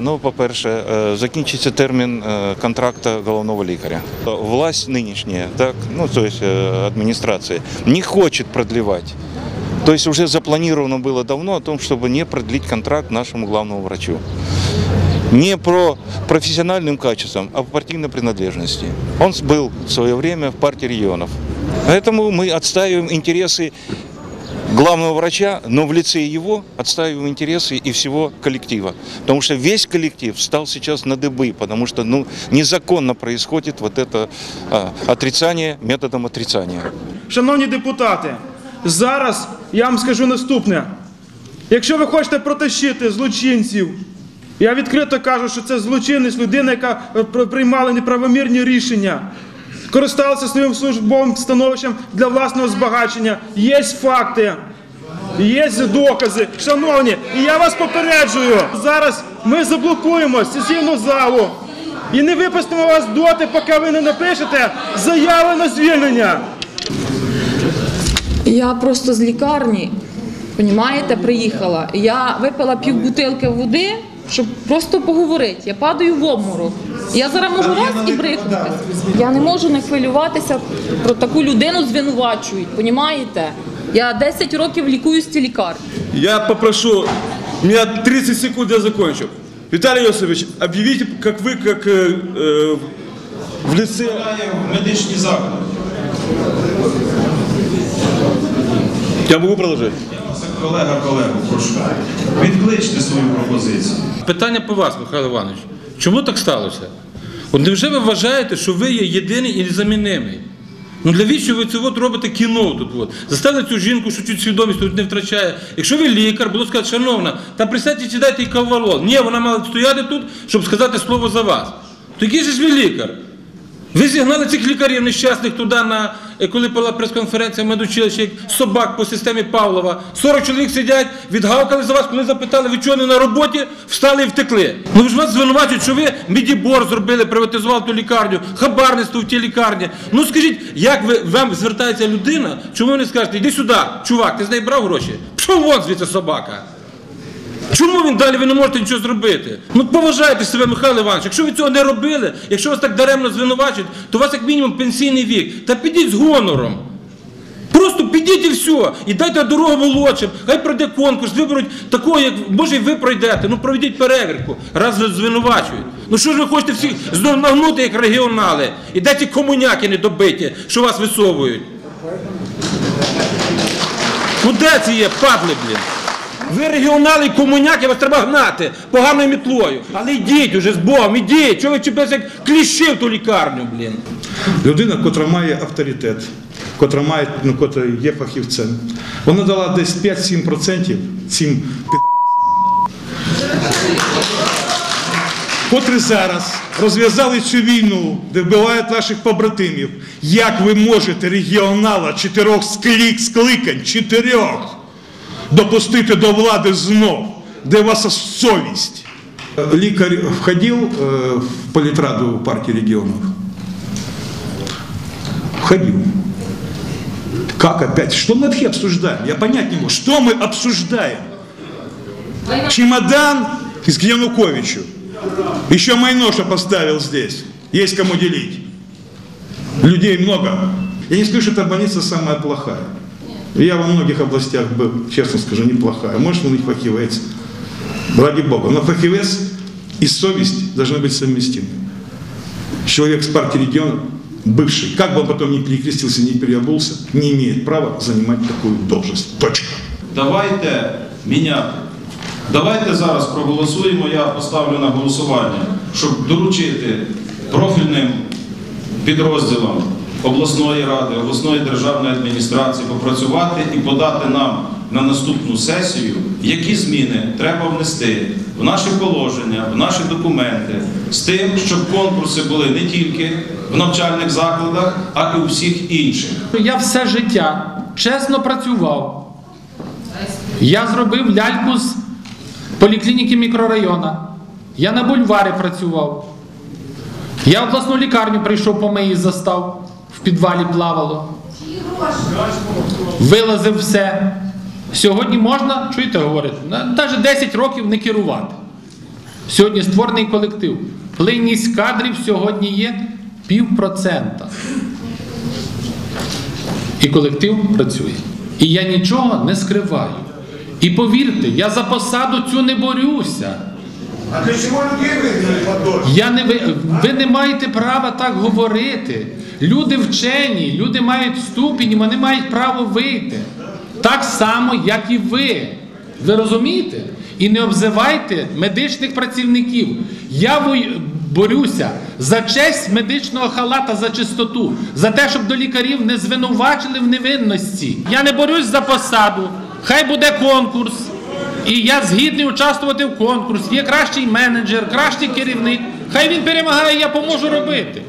Ну, по-перше, е, закінчиться термін е, контракту головного лікаря. Власть нинішня, так, ну, то есть е, не хочет продлевать. То есть уже запланировано было давно о том, чтобы не продлить контракт нашему главному врачу. Не про профессиональным качеством, а по партийной принадлежности. Он был в свое время в партии регионов. Поэтому мы отстаиваем интересы главного врача, но в лице его отстаиваем интересы и всего коллектива. Потому что весь коллектив стал сейчас на дыбы, потому что ну, незаконно происходит вот это а, отрицание методом отрицания. Шановні депутати, зараз я вам скажу наступне. Якщо ви хочете протащити злочинців, я відкрито кажу, що це злочинець, людина, яка е, приймала неправомірні рішення, користалася своїм службовим становищем для власного збагачення. Є факти. Є докази, шановні, і я вас попереджую. Зараз ми заблокуємо сесійну залу і не випустимо вас доти, поки ви не напишете заяви на звільнення. Я просто з лікарні, понімаєте, приїхала. Я випила пів бутилки води, щоб просто поговорити. Я падаю в обморок. Я зараз можу раз і брикнутися. Я не можу не хвилюватися про таку людину звинувачують, понімаєте? Я 10 років лікуюсь в цій лікарні. Я попрошу, у меня 30 секунд, я закончу. Виталий Иосифович, объявите, как вы, как э, э, в лице... медичні заклади. Я могу продолжать? Колега колегу, прошу. Відкличте свою пропозицію. Питання по вас, Михайло Іванович. Чому так сталося? От невже ви вважаєте, що ви є єдиний і незамінимий? Ну для вічого ви це от робите кіно тут. От. Заставили цю жінку, що чуть свідомість тут не втрачає. Якщо ви лікар, було сказати, шановна, та присядьте чи дайте їй кавалол. Ні, вона мала стояти тут, щоб сказати слово за вас. То який же ж ви лікар? Ви зігнали цих лікарів нещасних туди, на, е, коли була прес-конференція в медучилищі, як собак по системі Павлова. 40 чоловік сидять, відгавкали за вас, коли запитали, ви чого не на роботі, встали і втекли. Ну ви ж вас звинувачують, що ви мідібор зробили, приватизували ту лікарню, хабарництво в тій лікарні. Ну скажіть, як ви, вам звертається людина, чому ви не скажете, іди сюди, чувак, ти з неї брав гроші? Пішов вон звідси собака. Чому він далі ви не можете нічого зробити? Ну поважайте себе, Михайло Іванович. Якщо ви цього не робили, якщо вас так даремно звинувачують, то у вас як мінімум пенсійний вік. Та підіть з гонором. Просто підіть і все, і дайте дорогу молодшим, хай пройде конкурс, виберуть такого, як може і ви пройдете. Ну проведіть перевірку, раз звинувачують. Ну що ж ви хочете всіх знов нагнути, як регіонали? І де ті комуняки недобиті, що вас висовують? Ну де є, падли, блін? Ви регіонали комуняки, вас треба гнати поганою мітлою. Але йдіть уже з Богом, ідіть. Чого ви чіпляєте як кліщі в ту лікарню, блін? Людина, котра має авторитет, котра має, ну, котра є фахівцем, вона дала десь 5-7% цим підарасам, котрі зараз розв'язали цю війну, де вбивають наших побратимів. Як ви можете регіонала чотирьох склик, скликань, чотирьох, допустити до влади знов? Де ваша совість? Лікар входив е, в політраду партії регіонів? Входил. Как опять? Что мы вообще обсуждаем? Я понять не могу. Что мы обсуждаем? Чемодан к Януковичу. Еще Майноша поставил здесь. Есть кому делить. Людей много. Я не скажу, что эта больница самая плохая. Я во многих областях был, честно скажу, неплохая. Может, у них фахивец. Ради Бога. Но фахивец и совесть должны быть совместимы. Человек с партии региона, бывший, как бы он потом ни перекрестился, ни переобулся, не имеет права занимать такую должность. Точка. Давайте міняти. Давайте зараз проголосуємо. Я поставлю на голосування, щоб доручити профільним підрозділам обласної ради, обласної державної адміністрації попрацювати і подати нам на наступну сесію, які зміни треба внести в наші положення, в наші документи, з тим, щоб конкурси були не тільки в навчальних закладах, а й у всіх інших. Я все життя чесно працював. Я зробив ляльку з поліклініки мікрорайона. Я на бульварі працював. Я обласну лікарню прийшов по моїй застав, підвалі плавало. Вилазив все. Сьогодні можна, чуєте, говорить, навіть 10 років не керувати. Сьогодні створений колектив. Плинність кадрів сьогодні є півпроцента. І колектив працює. І я нічого не скриваю. І повірте, я за посаду цю не борюся. А для чего людей выгнали под? Я не ви, ви не маєте права так говорити. Люди вчені, люди мають ступінь, вони мають право вийти. Так само, як і ви. Ви розумієте? І не обзивайте медичних працівників. Я борюся за честь медичного халата, за чистоту, за те, щоб до лікарів не звинувачили в невинності. Я не борюсь за посаду. Хай буде конкурс. І я згідний участвувати в конкурсі. Є кращий менеджер, кращий керівник. Хай він перемагає, я поможу робити.